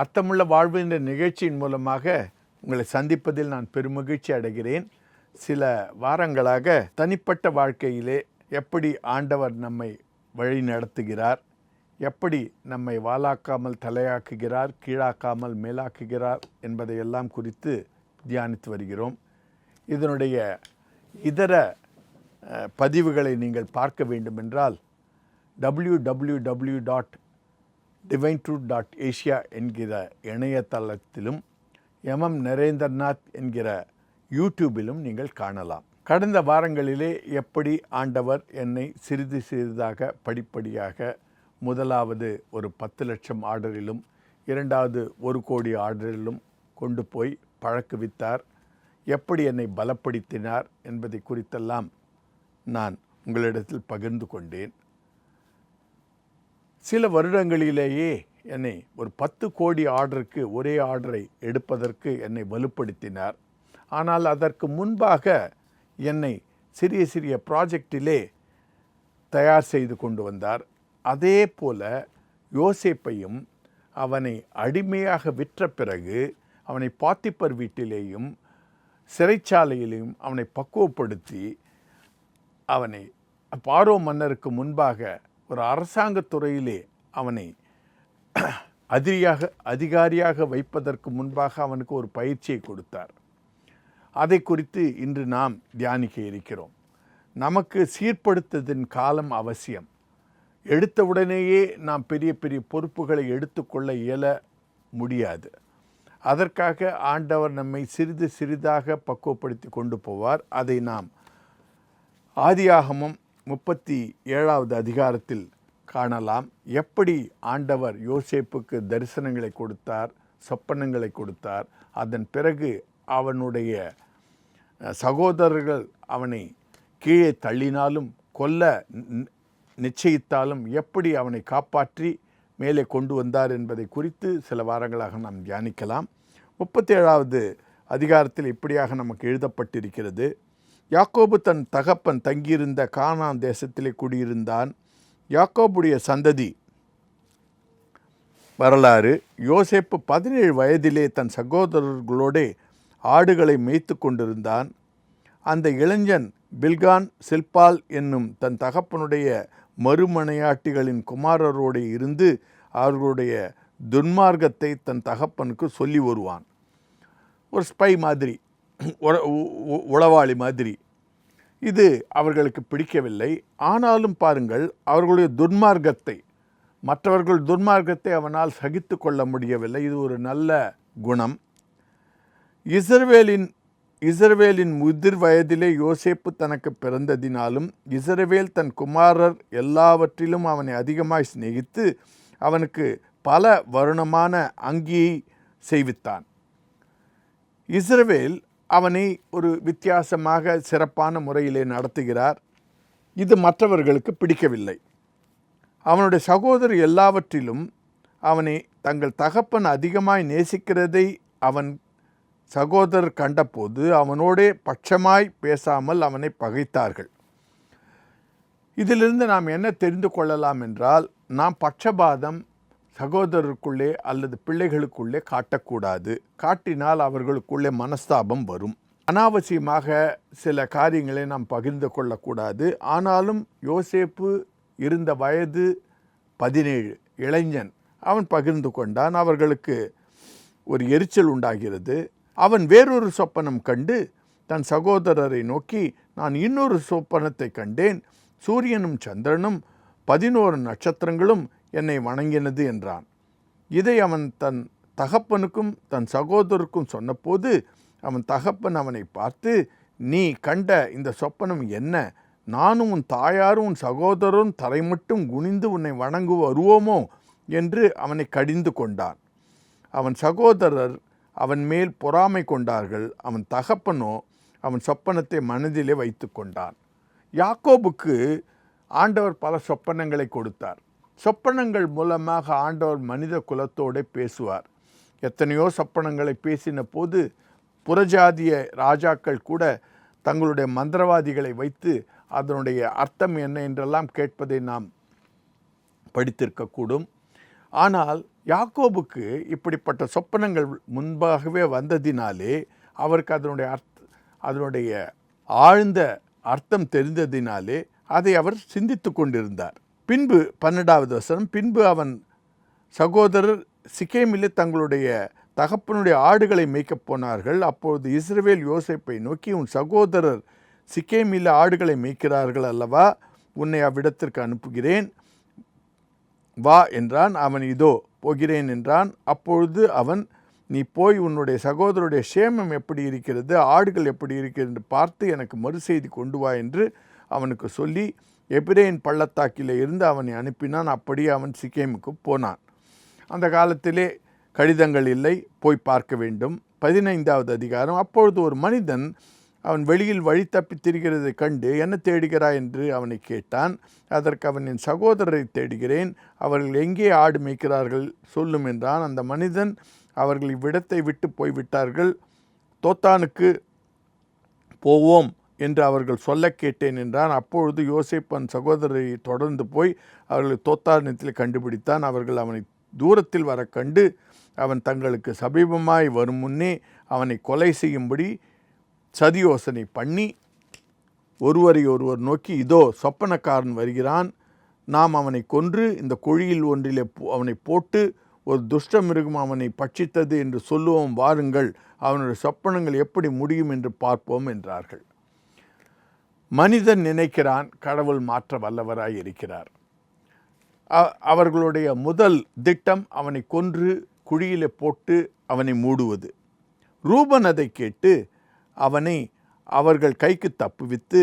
அர்த்தமுள்ள வாழ்வு என்ற நிகழ்ச்சியின் மூலமாக உங்களை சந்திப்பதில் நான் பெருமகிழ்ச்சி அடைகிறேன். சில வாரங்களாக தனிப்பட்ட வாழ்க்கையிலே எப்படி ஆண்டவர் நம்மை வழி நடத்துகிறார் எப்படி நம்மை வாலாக்காமல் தலையாக்குகிறார் கீழாக்காமல் மேலாக்குகிறார் என்பதையெல்லாம் குறித்து தியானித்து வருகிறோம். இதனுடைய இதர பதிவுகளை நீங்கள் பார்க்க வேண்டுமென்றால் W W W dot divine truth dot Asia என்கிற இணையதளத்திலும் எம்எம் நரேந்திரநாத் என்கிற யூடியூபிலும் நீங்கள் காணலாம். கடந்த வாரங்களிலே எப்படி ஆண்டவர் என்னை சிறிது சிறிதாக படிப்படியாக முதலாவது ஒரு பத்து லட்சம் ஆர்டரிலும் இரண்டாவது ஒரு கோடி ஆர்டரிலும் கொண்டு போய் பழக்குவித்தார் எப்படி என்னை பலப்படுத்தினார் என்பதை குறித்தெல்லாம் நான் உங்களிடத்தில் பகிர்ந்து கொண்டேன். சில வருடங்களிலேயே என்னை ஒரு பத்து கோடி ஆர்டருக்கு ஒரே ஆர்டரை எடுப்பதற்கு என்னை வலுப்படுத்தினார். ஆனால் அதற்கு முன்பாக என்னை சிறிய சிறிய ப்ராஜெக்டிலே தயார் செய்து கொண்டு வந்தார். அதே போல யோசேப்பையும் அவனை அடிமையாக விற்ற பிறகு அவனை பாத்திப்பர் வீட்டிலேயும் சிறைச்சாலையிலையும் அவனை பக்குவப்படுத்தி அவனை பாரோ மன்னருக்கு முன்பாக ஒரு அரசாங்க துறையிலே அவனை அதிரியாக அதிகாரியாக வைப்பதற்கு முன்பாக அவனுக்கு ஒரு பயிற்சியை கொடுத்தார். அதை குறித்து இன்று நாம் தியானிக்க இருக்கிறோம். நமக்கு சீர்படுத்ததின் காலம் அவசியம். எடுத்தவுடனேயே நாம் பெரிய பெரிய பொறுப்புகளை எடுத்துக்கொள்ள இயல முடியாது. அதற்காக ஆண்டவர் நம்மை சிறிது சிறிதாக பக்குவப்படுத்தி கொண்டு போவார். அதை நாம் ஆதியாகமும் முப்பத்தி ஏழாவது அதிகாரத்தில் காணலாம். எப்படி ஆண்டவர் யோசேப்புக்கு தரிசனங்களை கொடுத்தார் சொப்பனங்களை கொடுத்தார் அதன் பிறகு அவனுடைய சகோதரர்கள் அவனை கீழே தள்ளினாலும் கொல்ல நிச்சயித்தாலும் எப்படி அவனை காப்பாற்றி மேலே கொண்டு வந்தார் என்பதை குறித்து சில வாரங்களாக நாம் தியானிக்கலாம். முப்பத்தேழாவது அதிகாரத்தில் இப்படியாக நமக்கு எழுதப்பட்டிருக்கிறது. யாக்கோபு தன் தகப்பன் தங்கியிருந்த கானான் தேசத்திலே குடியிருந்தான். யாக்கோபுடைய சந்ததி வரலாறு யோசேப்பு பதினேழு வயதிலே தன் சகோதரர்களோடே ஆடுகளை மேய்த்து கொண்டிருந்தான். அந்த இளைஞன் பில்கான் சில்பால் என்னும் தன் தகப்பனுடைய மறுமனையாட்டிகளின் குமாரரோடு இருந்து அவர்களுடைய துன்மார்க்கத்தை தன் தகப்பனுக்கு சொல்லி வருவான். ஒரு ஸ்பை மாதிரி. உளவாளி மாதிரி. இது அவர்களுக்கு பிடிக்கவில்லை. ஆனாலும் பாருங்கள் அவர்களுடைய துர்மார்க்கத்தை மற்றவர்கள் துர்மார்க்கத்தை அவனால் சகித்து கொள்ள முடியவில்லை. இது ஒரு நல்ல குணம். இஸ்ரவேலின் இஸ்ரவேலின் முதிர் வயதிலே யோசேப்பு தனக்கு பிறந்ததினாலும் இஸ்ரவேல் தன் குமாரர் எல்லாவற்றிலும் அவனை அதிகமாய் சிநேகித்து அவனுக்கு பல வருணமான அங்கியை செய்வித்தான். இஸ்ரவேல் அவனை ஒரு வித்தியாசமாக சிறப்பான முறையிலே நடத்துகிறார். இது மற்றவர்களுக்கு பிடிக்கவில்லை. அவனுடைய சகோதரர் எல்லாவற்றிலும் அவனை தங்கள் தகப்பன் அதிகமாய் நேசிக்கிறதை அவன் சகோதரர் கண்டபோது அவனோடே பட்சமாய் பேசாமல் அவனை பகைத்தார்கள். இதிலிருந்து நாம் என்ன தெரிந்து கொள்ளலாம் என்றால் நாம் பட்சபாதம் சகோதரருக்குள்ளே அல்லது பிள்ளைகளுக்குள்ளே காட்டக்கூடாது. காட்டினால் அவர்களுக்குள்ளே மனஸ்தாபம் வரும். அனாவசியமாக சில காரியங்களை நாம் பகிர்ந்து கொள்ளக்கூடாது. ஆனாலும் யோசேப்பு இருந்த வயது பதினேழு இளைஞன். அவன் பகிர்ந்து கொண்டான். அவர்களுக்கு ஒரு எரிச்சல் உண்டாகிறது. அவன் வேறொரு சொப்பனம் கண்டு தன் சகோதரரை நோக்கி நான் இன்னொரு சொப்பனத்தை கண்டேன். சூரியனும் சந்திரனும் பதினோரு நட்சத்திரங்களும் என்னை வணங்கினது என்றான். இதை அவன் தன் தகப்பனுக்கும் தன் சகோதரருக்கும் சொன்னபோது அவன் தகப்பன் அவனை பார்த்து நீ கண்ட இந்த சொப்பனம் என்ன? நானும் உன் தாயாரும் உன் சகோதரரும் தரை மட்டும் குனிந்து உன்னை வணங்கு வருவோமோ? என்று அவனை கடிந்து கொண்டான். அவன் சகோதரர் அவன் மேல் பொறாமை கொண்டார்கள். அவன் தகப்பனோ அவன் சொப்பனத்தை மனதிலே வைத்து கொண்டான். யாக்கோபுக்கு ஆண்டவர் பல சொப்பனங்களை கொடுத்தார். சொப்பனங்கள் மூலமாக ஆண்டவர் மனித குலத்தோடு பேசுவார். எத்தனையோ சொப்பனங்களை பேசின போது புறஜாதிய ராஜாக்கள் கூட தங்களுடைய மந்திரவாதிகளை வைத்து அதனுடைய அர்த்தம் என்ன என்றெல்லாம் கேட்பதை நாம் படித்திருக்கக்கூடும் ஆனால் யாக்கோபுக்கு இப்படிப்பட்ட சொப்பனங்கள் முன்பாகவே வந்ததினாலே அவருக்கு அதனுடைய அர்த் அதனுடைய ஆழ்ந்த அர்த்தம் தெரிந்ததினாலே அதை அவர் சிந்தித்து கொண்டிருந்தார். பின்பு பன்னெண்டாவது வசனம் பின்பு அவன் சகோதரர் சிக்கேமிலே தங்களுடைய தகப்பனுடைய ஆடுகளை மேய்க்கப் போனார்கள். அப்பொழுது இஸ்ரவேல் யோசிப்பை நோக்கி உன் சகோதரர் சிக்கேமில் ஆடுகளை மேய்க்கிறார்கள் அல்லவா? உன்னை அவ்விடத்திற்கு அனுப்புகிறேன். வா என்றான். அவன் இதோ போகிறேன் என்றான். அப்பொழுது அவன் நீ போய் உன்னுடைய சகோதரருடைய சேமம் எப்படி இருக்கிறது ஆடுகள் எப்படி இருக்கிறது என்று பார்த்து எனக்கு மறுசெய்தி கொண்டு வா என்று அவனுக்கு சொல்லி எபிரேன் பள்ளத்தாக்கிலே இருந்து அவனை அனுப்பினான். அப்படியே அவன் சிக்கேமுக்கு போனான். அந்த காலத்திலே கடிதங்கள் இல்லை. போய் பார்க்க வேண்டும். பதினைந்தாவது அதிகாரம். அப்பொழுது ஒரு மனிதன் அவன் வெளியில் வழி தப்பி திரிகிறதை கண்டு என்ன தேடுகிறாய் என்று அவனை கேட்டான். அதற்கு அவன் என் சகோதரரை தேடுகிறேன். அவர்கள் எங்கே ஆடு மேய்க்கிறார்கள்? சொல்லும் என்றான். அந்த மனிதன் அவர்கள் இவ்விடத்தை விட்டு போய்விட்டார்கள். தோத்தானுக்கு போவோம். என்று அவர்கள் சொல்ல கேட்டேன் என்றான். அப்பொழுது யோசேப்பன் சகோதரரை தொடர்ந்து போய் அவர்களை தோத்தாரணத்தில் கண்டுபிடித்தான். அவர்கள் அவனை தூரத்தில் வர கண்டு அவன் தங்களுக்கு சமீபமாய் வரும் முன்னே அவனை கொலை செய்யும்படி சதியோசனை பண்ணி ஒருவரை ஒருவர் நோக்கி இதோ சொப்பனக்காரன் வருகிறான். நாம் அவனை கொன்று இந்த குழியில் ஒன்றிலே அவனை போட்டு ஒரு துஷ்ட மிருகம் அவனை பட்சித்தது என்று சொல்லுவோம். வாருங்கள் அவனுடைய சொப்பனங்கள் எப்படி முடியும் என்று பார்ப்போம் என்றார்கள். மனிதன் நினைக்கிறான் கடவுள் மாற்ற வல்லவராய் இருக்கிறார். அவர்களுடைய முதல் திட்டம் அவனை கொன்று குழியிலே போட்டு அவனை மூடுவது. ரூபன் அதை கேட்டு அவனை அவர்கள் கைக்கு தப்புவித்து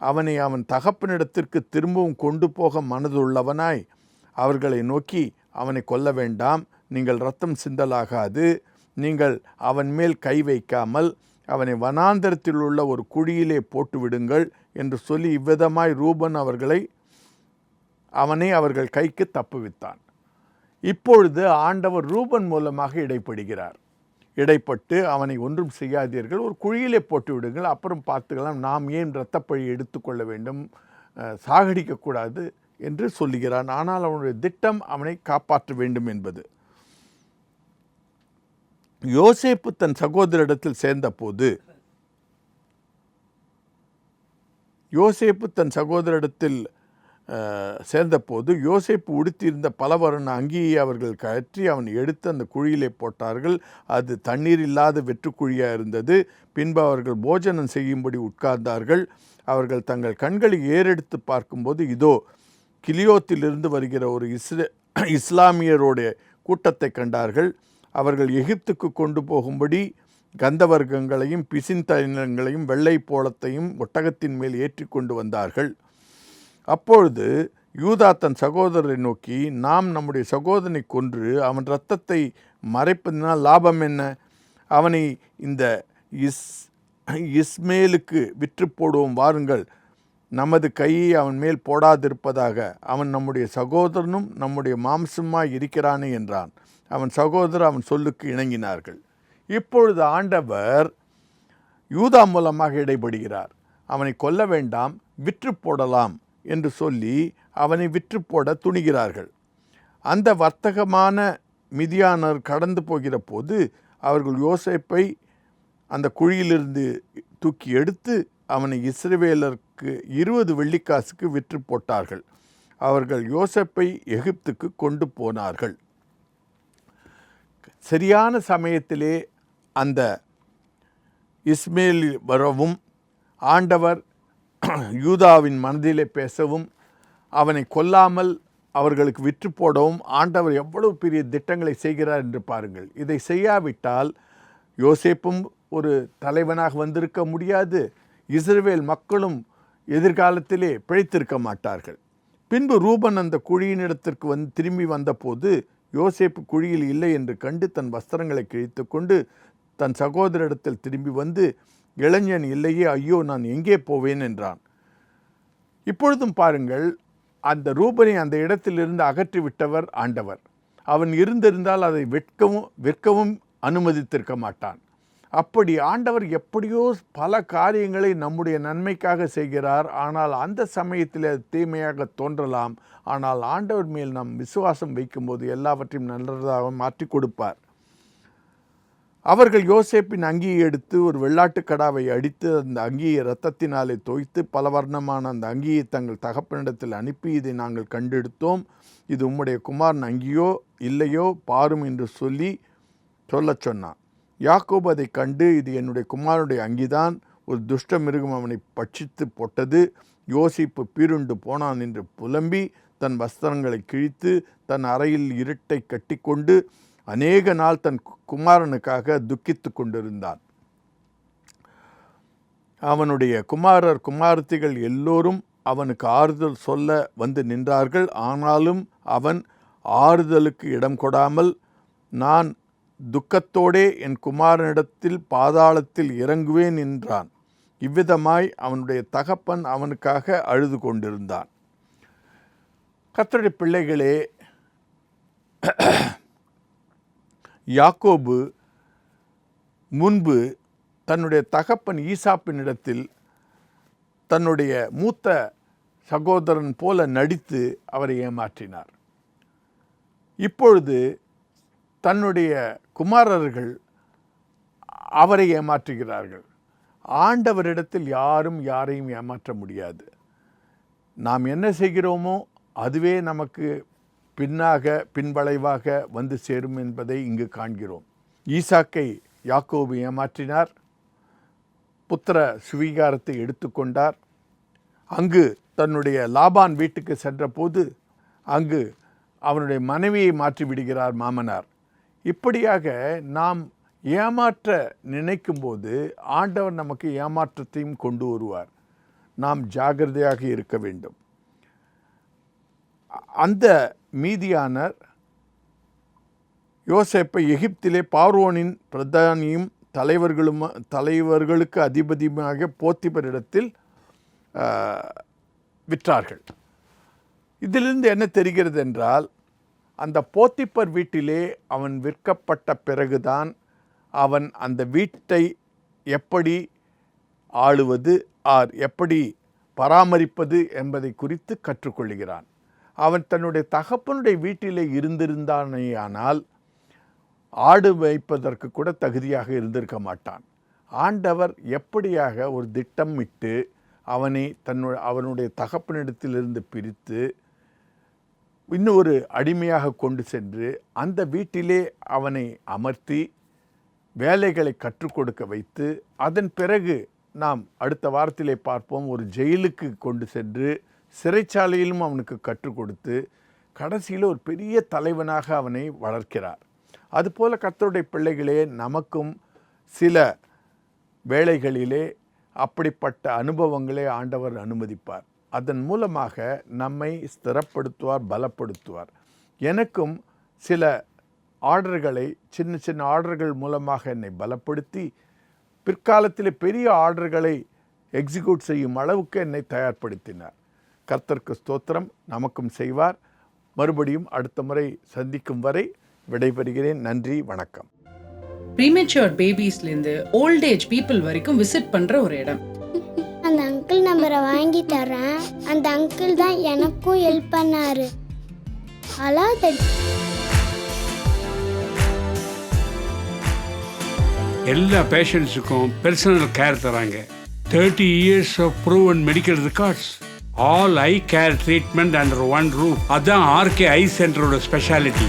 அவனை அவன் தகப்பனிடத்திற்கு திரும்பவும் கொண்டு போக மனதுள்ளவனாய் அவர்களை நோக்கி அவனை கொல்ல வேண்டாம் நீங்கள் ரத்தம் சிந்தலாகாது நீங்கள் அவன் மேல் கை வைக்காமல் அவனை வனாந்தரத்தில் உள்ள ஒரு குழியிலே போட்டுவிடுங்கள் என்று சொல்லி இவ்விதமாய் ரூபன் அவர்களை அவனை அவர்கள் கைக்கு தப்புவித்தான். இப்பொழுது ஆண்டவர் ரூபன் மூலமாக இடைப்படுகிறார். இடைப்பட்டு அவனை ஒன்றும் செய்யாதீர்கள் ஒரு குழியிலே போட்டு விடுங்கள் அப்புறம் பார்த்துக்கலாம் நாம் ஏன் இரத்தப்பழி எடுத்துக்கொள்ள வேண்டும் சாகடிக்கக்கூடாது என்று சொல்லுகிறான். ஆனால் அவனுடைய திட்டம் அவனை காப்பாற்ற வேண்டும் என்பது. யோசேப்பு தன் சகோதரிடத்தில் சேர்ந்தபோது யோசேப்பு தன் சகோதரிடத்தில் சேர்ந்தபோது யோசேப்பு உடுத்தியிருந்த பலவரண அங்கியை அவர்கள் கற்றி அவன் எடுத்து அந்த குழியிலே போட்டார்கள். அது தண்ணீர் இல்லாத வெற்றுக்குழியாக இருந்தது. பின்பு அவர்கள் போஜனம் செய்யும்படி உட்கார்ந்தார்கள். அவர்கள் தங்கள் கண்களை ஏறெடுத்து பார்க்கும்போது இதோ கிலியோத்திலிருந்து வருகிற ஒரு இஸ்ரே இஸ்லாமியருடைய கூட்டத்தை கண்டார்கள். அவர்கள் எகிப்துக்கு கொண்டு போகும்படி கந்தவர்க்கங்களையும் பிசின்தைலங்களையும் வெள்ளை போலத்தையும் ஒட்டகத்தின் மேல் ஏற்றி கொண்டு வந்தார்கள். அப்பொழுது யூதா தன் சகோதரரை நோக்கி நாம் நம்முடைய சகோதரனை கொன்று அவன் இரத்தத்தை மறைப்பதினால் லாபம் என்ன? அவனை இந்த இஸ் இஸ்மேலுக்கு விற்று போடுவோம் வாருங்கள். நமது கையை அவன் மேல் போடாதிருப்பதாக. அவன் நம்முடைய சகோதரனும் நம்முடைய மாம்சமாய் இருக்கிறானே என்றான். அவன் சகோதரர் அவன் சொல்லுக்கு இணங்கினார்கள். இப்பொழுது ஆண்டவர் யூதா மூலமாக இடைபடுகிறார். அவனை கொல்ல வேண்டாம் விற்று போடலாம் என்று சொல்லி அவனை விற்று போட துணிகிறார்கள். அந்த வர்த்தகமான மிதியானர் கடந்து போகிற போது அவர்கள் யோசேப்பை அந்த குழியிலிருந்து தூக்கி எடுத்து அவனை இஸ்ரவேலருக்கு இருபது வெள்ளிக்காசுக்கு விற்று போட்டார்கள். அவர்கள் யோசப்பை எகிப்துக்கு கொண்டு போனார்கள். சரியான சமயத்திலே அந்த இஸ்மேல் வரவும் ஆண்டவர் யூதாவின் மனதிலே பேசவும் அவனை கொல்லாமல் அவர்களுக்கு விற்று போடவும் ஆண்டவர் எவ்வளவு பெரிய திட்டங்களை செய்கிறார் என்று பாருங்கள். இதை செய்யாவிட்டால் யோசேப்பும் ஒரு தலைவனாக வந்திருக்க முடியாது. இஸ்ரேல் மக்களும் எதிர்காலத்திலே பிழைத்திருக்க மாட்டார்கள். பின்பு ரூபன் அந்த குழியினிடத்திற்கு வந்து திரும்பி வந்தபோது யோசேப்பு குழியில் இல்லை என்று கண்டு தன் வஸ்திரங்களை கிழித்து கொண்டு தன் சகோதரிடத்தில் திரும்பி வந்து இளைஞன் இல்லையே ஐயோ நான் எங்கே போவேன்? என்றான். இப்பொழுதும் பாருங்கள் அந்த ரூபனை அந்த இடத்திலிருந்து அகற்றி விட்டவர் ஆண்டவர். அவன் இருந்திருந்தால் அதை விற்கவும் விற்கவும் அனுமதித்திருக்க மாட்டான். அப்படி ஆண்டவர் எப்படியோ பல காரியங்களை நம்முடைய நன்மைக்காக செய்கிறார். ஆனால் அந்த சமயத்தில் அது தீமையாக தோன்றலாம். ஆனால் ஆண்டவர் மேல் நாம் விசுவாசம் வைக்கும்போது எல்லாவற்றையும் நல்லதாக மாற்றி கொடுப்பார். அவர்கள் யோசேப்பின் அங்கியை எடுத்து ஒரு வெள்ளாட்டுக் கடாவை அடித்து அந்த அங்கியை இரத்தத்தினாலே தோய்த்து பல வர்ணமான அந்த அங்கியை தங்கள் தகப்பனிடத்தில் அனுப்பி இதை நாங்கள் கண்டெடுத்தோம். இது உம்முடைய குமாரன் அங்கியோ இல்லையோ பாரும் என்று சொல்லி சொல்லச் சொன்னான். யாக்கோப் அதை கண்டு இது என்னுடைய குமாரனுடைய அங்கிதான் ஒரு துஷ்ட மிருகம் அவனை பட்சித்து போட்டது. யோசிப்பு பீருண்டு போனான் என்று புலம்பி தன் வஸ்திரங்களை கிழித்து தன் அறையில் இருட்டை கட்டிக்கொண்டு அநேக நாள் தன் கு- குமாரனுக்காக துக்கித்து கொண்டிருந்தான். அவனுடைய குமாரர் குமாரத்திகள் எல்லோரும் அவனுக்கு ஆறுதல் சொல்ல வந்து நின்றார்கள். ஆனாலும் அவன் ஆறுதலுக்கு இடம் கொடாமல் நான் துக்கத்தோடே என் குமாரனிடத்தில் பாதாளத்தில் இறங்குவேன் என்றான். இவ்விதமாய் அவனுடைய தகப்பன் அவனுக்காக அழுது கொண்டிருந்தான். கத்தடி பிள்ளைகளே யாக்கோபு முன்பு தன்னுடைய தகப்பன் ஈசாப்பினிடத்தில் தன்னுடைய மூத்த சகோதரன் போல நடித்து அவரை ஏமாற்றினார். இப்பொழுது தன்னுடைய குமாரர்கள் அவரை ஏமாற்றுகிறார்கள். ஆண்டவரிடத்தில் யாரும் யாரையும் ஏமாற்ற முடியாது. நாம் என்ன செய்கிறோமோ அதுவே நமக்கு பின்னாக பின்வளைவாக வந்து சேரும் என்பதை இங்கு காண்கிறோம். ஈசாக்கை யாக்கோபு ஏமாற்றினார். புத்திர சுவீகாரத்தை எடுத்துக்கொண்டார் அங்கு தன்னுடைய லாபான் வீட்டுக்கு சென்றபோது அங்கு அவனுடைய மனைவியை மாற்றி விடுகிறார் மாமனார். இப்படியாக நாம் ஏமாற்ற நினைக்கும்போது ஆண்டவர் நமக்கு ஏமாற்றத்தையும் கொண்டு வருவார். நாம் ஜாகிரதையாக இருக்க வேண்டும். அந்த மீதியானர் யோசேப்பை எகிப்திலே பார்வோனின் பிரதானியும் தலைவர்களும் தலைவர்களுக்கு அதிபதியுமாக போத்திபரிடத்தில் விற்றார்கள். இதிலிருந்து என்ன தெரிகிறது என்றால் அந்த போத்திப்பர் வீட்டிலே அவன் விற்கப்பட்ட பிறகுதான் அவன் அந்த வீட்டை எப்படி ஆளுவது ஆர் எப்படி பராமரிப்பது என்பதை குறித்து கற்றுக்கொள்கிறான். அவன் தன்னுடைய தகப்பனுடைய வீட்டிலே இருந்திருந்தானேயானால் ஆடு வைப்பதற்கு கூட தகுதியாக இருந்திருக்க மாட்டான். ஆண்டவர் எப்படியாக ஒரு திட்டமிட்டு அவனை தன்னுடைய அவனுடைய தகப்பனிடத்திலிருந்து பிரித்து இன்னும் ஒரு அடிமையாக கொண்டு சென்று அந்த வீட்டிலே அவனை அமர்த்தி வேலைகளை கற்றுக் கொடுக்க வைத்து அதன் பிறகு நாம் அடுத்த வாரத்திலே பார்ப்போம் ஒரு ஜெயிலுக்கு கொண்டு சென்று சிறைச்சாலையிலும் அவனுக்கு கற்றுக் கொடுத்து கடைசியில் ஒரு பெரிய தலைவனாக அவனை வளர்க்கிறார். அதுபோல கத்தருடைய பிள்ளைகளே நமக்கும் சில வேளைகளிலே அப்படிப்பட்ட அனுபவங்களை ஆண்டவர் அனுமதிப்பார். அதன் மூலமாக நம்மை ஸ்திரப்படுத்துவார் பலப்படுத்துவார். எனக்கும் சில ஆர்டர்களை சின்ன சின்ன ஆர்டர்கள் மூலமாக என்னை பலப்படுத்தி பிற்காலத்தில் பெரிய ஆர்டர்களை எக்ஸிக்யூட் செய்யும் அளவுக்கு என்னை தயார்படுத்தினார். கர்த்தருக்கு ஸ்தோத்திரம். நமக்கும் செய்வார். மறுபடியும் அடுத்த முறை சந்திக்கும் வரை விடைபெறுகிறேன். நன்றி வணக்கம். ப்ரீமெச்சூர் பேபிஸ்லேருந்து ஓல்ட் ஏஜ் பீப்புள் வரைக்கும் விசிட் பண்ற ஒரு இடம். அந்த அங்கிள் நம்பரை வாங்கி தரேன் அந்த அங்கிள் தான் எனக்கும் ஹெல்ப் பண்ணாரு. அலாத எல்லா பேஷண்ட்ஸுக்கும் பர்சனல் கேர் தராங்க. Thirty years of proven medical records all I care treatment under one roof அதான் ஆர்கே ஐ சென்டரோட ஸ்பெஷாலிட்டி